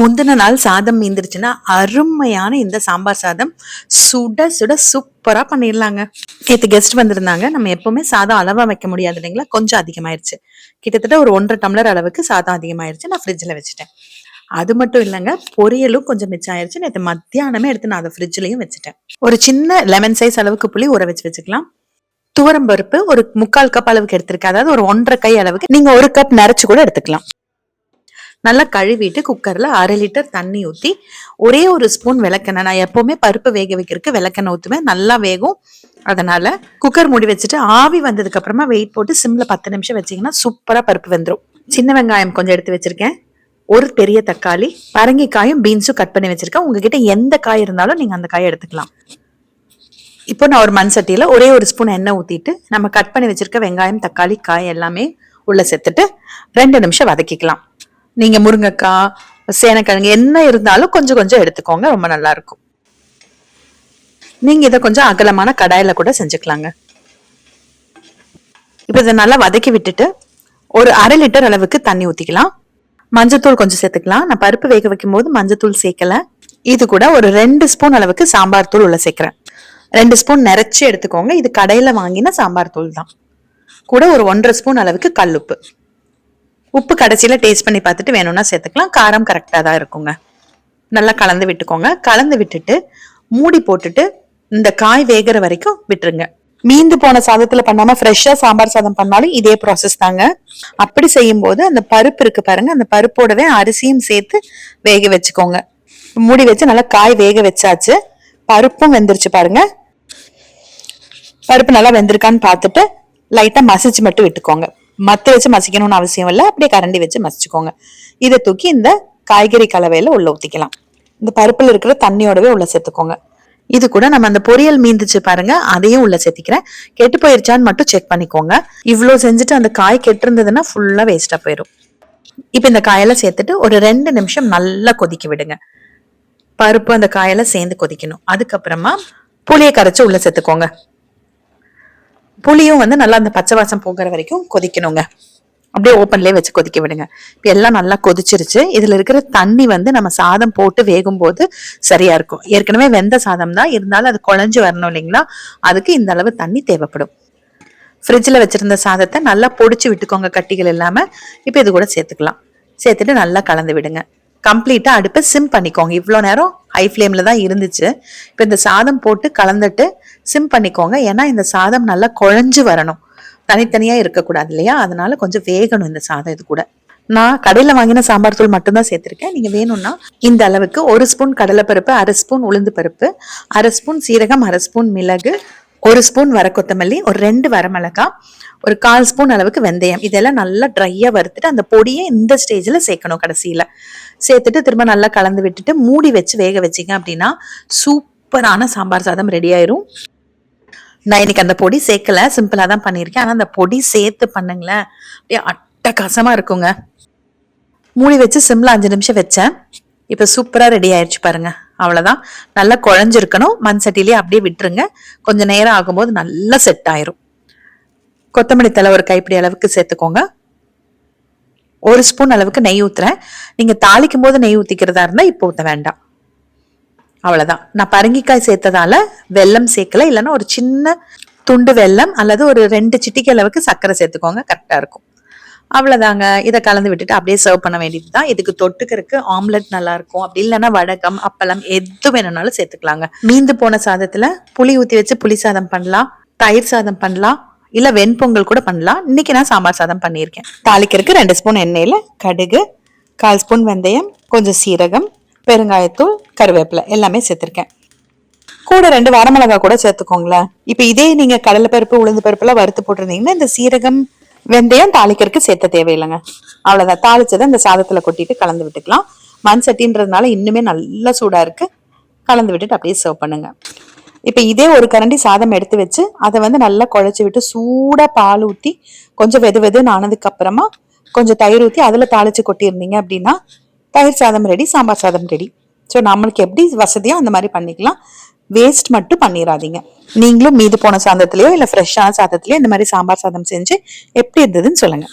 முந்தின நாள் சாதம் மீந்துருச்சுன்னா அருமையான இந்த சாம்பார் சாதம். சுட சுட சூப்பரா பண்ணிடலாங்க. நேற்று கெஸ்ட் வந்திருந்தாங்க. நம்ம எப்பவுமே சாதம் அளவா வைக்க முடியாது இல்லைங்களா? கொஞ்சம் அதிகமாயிருச்சு. கிட்டத்தட்ட ஒரு ஒன்றரை டம்ளர் அளவுக்கு சாதம் அதிகமாயிருச்சு. நான் ஃப்ரிட்ஜில் வச்சுட்டேன். அது மட்டும் இல்லைங்க பொரியலும் கொஞ்சம் மிச்சம் ஆயிருச்சு நேற்று மத்தியானமே எடுத்து நான் அதை ஃப்ரிட்ஜ்லையும் வச்சுட்டேன். ஒரு சின்ன லெமன் சைஸ் அளவுக்கு புளி ஊற வச்சு வச்சுக்கலாம். துவரம் பருப்பு ஒரு முக்கால் கப் அளவுக்கு எடுத்திருக்கேன். அதாவது ஒரு ஒன்றரை கை அளவுக்கு. நீங்க ஒரு கப் நிறைச்சு கூட எடுத்துக்கலாம். நல்லா கழுவிட்டு குக்கர்ல அரை லிட்டர் தண்ணி ஊற்றி ஒரே ஒரு ஸ்பூன் விளக்கெண்ணெய். நான் எப்பவுமே பருப்பு வேக வைக்கிறதுக்கு விளக்கெண்ணெய் ஊற்றுவேன் நல்லா வேகும். அதனால குக்கர் மூடி வச்சுட்டு ஆவி வந்ததுக்கு அப்புறமா வெயிட் போட்டு சிம்ல பத்து நிமிஷம் வச்சீங்கன்னா சூப்பரா பருப்பு வெந்துடும் சின்ன வெங்காயம் கொஞ்சம் எடுத்து வச்சிருக்கேன். ஒரு பெரிய தக்காளி பரங்கிக்காயும் பீன்ஸும் கட் பண்ணி வச்சிருக்கேன். உங்ககிட்ட எந்த காய் இருந்தாலும் நீங்க அந்த காயை எடுத்துக்கலாம். இப்போ நான் ஒரு மண் சட்டியில ஒரே ஒரு ஸ்பூன் எண்ணெய் ஊத்திட்டு நம்ம கட் பண்ணி வச்சிருக்க வெங்காயம் தக்காளி காய் எல்லாமே உள்ள சேர்த்துட்டு ரெண்டு நிமிஷம் வதக்கிக்கலாம். நீங்க முருங்கைக்காய் சேனக்கிழங்கு என்ன இருந்தாலும் கொஞ்சம் கொஞ்சம் எடுத்துக்கோங்க ரொம்ப நல்லா இருக்கும் நீங்க இதை கொஞ்சம் அகலமான கடாயில கூட செஞ்சுக்கலாங்க. இப்போ இதை நல்லா வதக்கி விட்டுட்டு ஒரு அரை லிட்டர் அளவுக்கு தண்ணி ஊத்திக்கலாம். மஞ்சத்தூள் கொஞ்சம் சேர்த்துக்கலாம். நான் பருப்பு வேக வைக்கும் போது மஞ்சத்தூள் சேர்க்கல. இது கூட ஒரு ரெண்டு ஸ்பூன் அளவுக்கு சாம்பார் தூள் உள்ள சேர்க்கிறேன். ரெண்டு ஸ்பூன் நிறைச்சி எடுத்துக்கோங்க. இது கடையில வாங்கின சாம்பார் தூள் தான். கூட ஒரு ஒன்றரை ஸ்பூன் அளவுக்கு கல்லுப்பு. உப்பு கடைசியில் டேஸ்ட் பண்ணி பார்த்துட்டு வேணும்னா சேர்த்துக்கலாம். காரம் கரெக்டாக தான் இருக்குங்க. நல்லா கலந்து விட்டுக்கோங்க. கலந்து விட்டுட்டு மூடி போட்டுட்டு இந்த காய் வேகிற வரைக்கும் விட்டுருங்க. மீந்து போன சாதத்துல பண்ணாம ஃப்ரெஷ்ஷா சாம்பார் சாதம் பண்ணாலும் இதே ப்ராசஸ் தாங்க. அப்படி செய்யும் போது அந்த பருப்பு இருக்கு பாருங்க. அந்த பருப்போடவே அரிசியும் சேர்த்து வேக வச்சுக்கோங்க. மூடி வச்சு நல்லா காய் வேக வச்சாச்சு. பருப்பும் வெந்துருச்சு பாருங்க. பருப்பு நல்லா வெந்திருக்கான்னு பார்த்துட்டு லைட்டா மசிச்சு மட்டும் விட்டுக்கோங்க. மத்து வச்சு மசிக்கணும்னு அவசியம் இல்லை. அப்படியே கரண்டி வச்சு மசிச்சுக்கோங்க. இதை தூக்கி இந்த காய்கறி கலவையில உள்ள ஊத்திக்கலாம். இந்த பருப்புல இருக்கிற தண்ணியோடவே உள்ள சேர்த்துக்கோங்க. இது கூட நம்ம அந்த பொரியல் மீந்துச்சு பாருங்க. அதையும் உள்ள சேர்த்திக்கிறேன். கெட்டு போயிருச்சான்னு மட்டும் செக் பண்ணிக்கோங்க. இவ்வளோ செஞ்சுட்டு அந்த காய் கெட்டு இருந்ததுன்னா ஃபுல்லா போயிடும் இப்போ இந்த காயெல்லாம் சேர்த்துட்டு ஒரு ரெண்டு நிமிஷம் நல்லா கொதிக்க விடுங்க. பருப்பு அந்த காயெல்லாம் சேர்ந்து கொதிக்கணும். அதுக்கப்புறமா புளியை கரைச்சு உள்ள சேர்த்துக்கோங்க. புளியும் வந்து நல்லா அந்த பச்சை வாசம் போகிற வரைக்கும் கொதிக்கணுங்க. அப்படியே ஓப்பன்லேயே வச்சு கொதிக்க விடுங்க. இப்போ எல்லாம் நல்லா கொதிச்சிருச்சு. இதில் இருக்கிற தண்ணி வந்து நம்ம சாதம் போட்டு வேகும் போது சரியா இருக்கும். ஏற்கனவே வெந்த சாதம் தான். இருந்தாலும் அது குழஞ்சு வரணும் இல்லைங்களா? அதுக்கு இந்த அளவு தண்ணி தேவைப்படும். ஃப்ரிட்ஜில் வச்சிருந்த சாதத்தை நல்லா பொடிச்சு விட்டுக்கோங்க கட்டிகள் இல்லாமல் இப்போ இது கூட சேர்த்துக்கலாம். சேர்த்துட்டு நல்லா கலந்து விடுங்க. கம்ப்ளீட்டாக அடுப்பை சிம் பண்ணிக்கோங்க. இவ்வளோ நேரம் ஹை ஃப்ளேமில் தான் இருந்துச்சு. இப்போ இந்த சாதம் போட்டு கலந்துட்டு சிம் பண்ணிக்கோங்க. ஏன்னா இந்த சாதம் நல்லா குழஞ்சு வரணும். தனித்தனியாக இருக்கக்கூடாது இல்லையா? அதனால கொஞ்சம் வேகணும் இந்த சாதம் இது கூட. நான் கடையில் வாங்கின சாம்பார் தூள் மட்டும்தான் சேர்த்துருக்கேன். நீங்கள் வேணும்னா இந்த அளவுக்கு ஒரு ஸ்பூன் கடலைப்பருப்பு அரை ஸ்பூன் உளுந்து பருப்பு அரை ஸ்பூன் சீரகம் அரை ஸ்பூன் மிளகு ஒரு ஸ்பூன் வர கொத்தமல்லி ஒரு ரெண்டு வரமிளகாய் ஒரு கால் ஸ்பூன் அளவுக்கு வெந்தயம். இதெல்லாம் நல்லா ட்ரையாக வறுத்துட்டு அந்த பொடியை இந்த ஸ்டேஜில் சேர்க்கணும் கடைசியில். சேர்த்துட்டு திரும்ப நல்லா கலந்து விட்டுட்டு மூடி வச்சு வேக வச்சிங்க அப்படின்னா சூப்பரான சாம்பார் சாதம் ரெடி ஆயிரும். நான் இன்னைக்கு அந்த பொடி சேர்க்கல சிம்பிளாக தான் பண்ணியிருக்கேன். ஆனால் அந்த பொடி சேர்த்து பண்ணுங்களேன். அப்படியே அட்டகாசமாக இருக்குங்க. மூடி வச்சு சிம்மில் அஞ்சு நிமிஷம் வச்சேன். இப்போ சூப்பராக ரெடி ஆயிடுச்சு பாருங்கள் அவ்வளோதான் நல்லா குழஞ்சிருக்கணும். மண் சட்டிலேயே அப்படியே விட்டுருங்க. கொஞ்சம் நேரம் ஆகும்போது நல்லா செட் ஆயிரும். கொத்தமல்லி தலை ஒரு கைப்பிடி அளவுக்கு சேர்த்துக்கோங்க. ஒரு ஸ்பூன் அளவுக்கு நெய் ஊற்றுறேன் நீங்கள் தாளிக்கும் போது நெய் ஊற்றிக்கிறதா இருந்தால் இப்போ ஊற்ற வேண்டாம். அவ்வளோதான் நான் பரங்கிக்காய் சேர்த்ததால வெல்லம் சேர்க்கல. இல்லைன்னா ஒரு சின்ன துண்டு வெல்லம் அல்லது ஒரு ரெண்டு சிட்டிக்கு அளவுக்கு சர்க்கரை சேர்த்துக்கோங்க. கரெக்டாக இருக்கும். அவ்வளோதாங்க இதை கலந்து விட்டுட்டு அப்படியே சர்வ் பண்ண வேண்டியது தான் இதுக்கு தொட்டுக்கிறதுக்கு ஆம்லெட் நல்லா இருக்கும் அப்படி இல்லைன்னா வடகம் அப்பளம் எது வேணும்னாலும் சேர்த்துக்கலாங்க. மீந்து போன சாதத்துல புளி ஊத்தி வச்சு புளி சாதம் பண்ணலாம். தயிர் சாதம் பண்ணலாம். இல்ல வெண்பொங்கல் கூட பண்ணலாம். இன்னைக்கு நான் சாம்பார் சாதம் பண்ணியிருக்கேன். தாளிக்கிறதுக்கு ரெண்டு ஸ்பூன் எண்ணெயில கடுகு கால் ஸ்பூன் வெந்தயம் கொஞ்சம் சீரகம் பெருங்காயத்தூள் கருவேப்பிலை எல்லாமே சேர்த்துருக்கேன். கூட ரெண்டு வரமிளகா கூட சேர்த்துக்கோங்களேன். இப்போ இதே நீங்க கடலை பருப்பு உளுந்து பருப்புலாம் வறுத்து போட்டிருந்தீங்கன்னா இந்த சீரகம் வெந்தயம் தாளிக்கிறதுக்கு சேர்த்த தேவையில்லைங்க. அவ்வளோதான் தாளிச்சதை இந்த சாதத்தில் கொட்டிட்டு கலந்து விட்டுக்கலாம். மண் சட்டின்றதுனால இன்னுமே நல்லா சூடாக இருக்குது கலந்து விட்டுட்டு அப்படியே சர்வ் பண்ணுங்க. இப்போ இதே ஒரு கரண்டி சாதம் எடுத்து வச்சு அதை வந்து நல்லா குழச்சி விட்டு சூடாக பால் ஊற்றி கொஞ்சம் வெது வெதுன்னு ஆனதுக்கு அப்புறமா கொஞ்சம் தயிர் ஊற்றி அதில் தாளிச்சு கொட்டியிருந்தீங்க அப்படின்னா தயிர் சாதம் ரெடி சாம்பார் சாதம் ரெடி ஸோ நம்மளுக்கு எப்படி வசதியோ அந்த மாதிரி பண்ணிக்கலாம். வேஸ்ட் மட்டும் பண்ணிடாதீங்க நீங்களும் மீது போன சாதத்துலையோ இல்லை ஃப்ரெஷ்ஷான சாதத்துலயோ இந்த மாதிரி சாம்பார் சாதம் செஞ்சு எப்படி இருந்ததுன்னு சொல்லுங்க.